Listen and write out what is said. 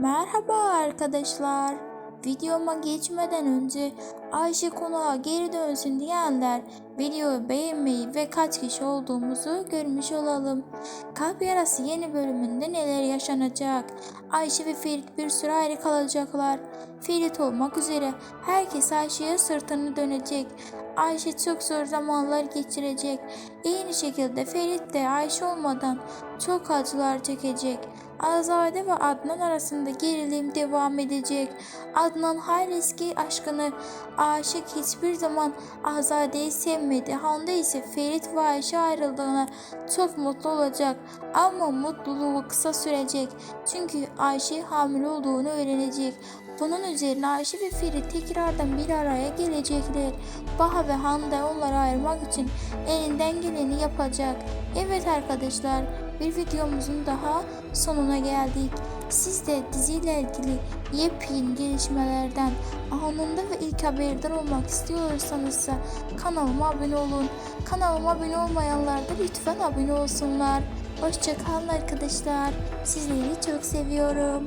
Merhaba arkadaşlar. Videoma geçmeden önce Ayşe konuğa geri dönsün diyenler videoyu beğenmeyi ve kaç kişi olduğumuzu görmüş olalım. Kalp Yarası yeni bölümünde neler yaşanacak? Ayşe ve Ferit bir süre ayrı kalacaklar. Ferit olmak üzere herkes Ayşe'ye sırtını dönecek. Ayşe çok zor zamanlar geçirecek. Aynı şekilde Ferit de Ayşe olmadan çok acılar çekecek. Azade ve Adnan arasında gerilim devam edecek. Adnan her eski aşkını aşık hiçbir zaman Azade'yi sevmedi. Hande ise Ferit ve Ayşe ayrıldığına çok mutlu olacak. Ama mutluluğu kısa sürecek. Çünkü Ayşe hamile olduğunu öğrenecek. Bunun üzerine Ayşe ve Ferit tekrardan bir araya gelecekler. Baha ve Hande onları ayırmak için elinden geleni yapacak. Evet arkadaşlar bir videomuzun daha sonuna geldik. Siz de diziyle ilgili yepyeni gelişmelerden anında ve ilk haberdar olmak istiyorsanız kanalıma abone olun. Kanalıma abone olmayanlar da lütfen abone olsunlar. Hoşçakalın arkadaşlar. Sizleri çok seviyorum.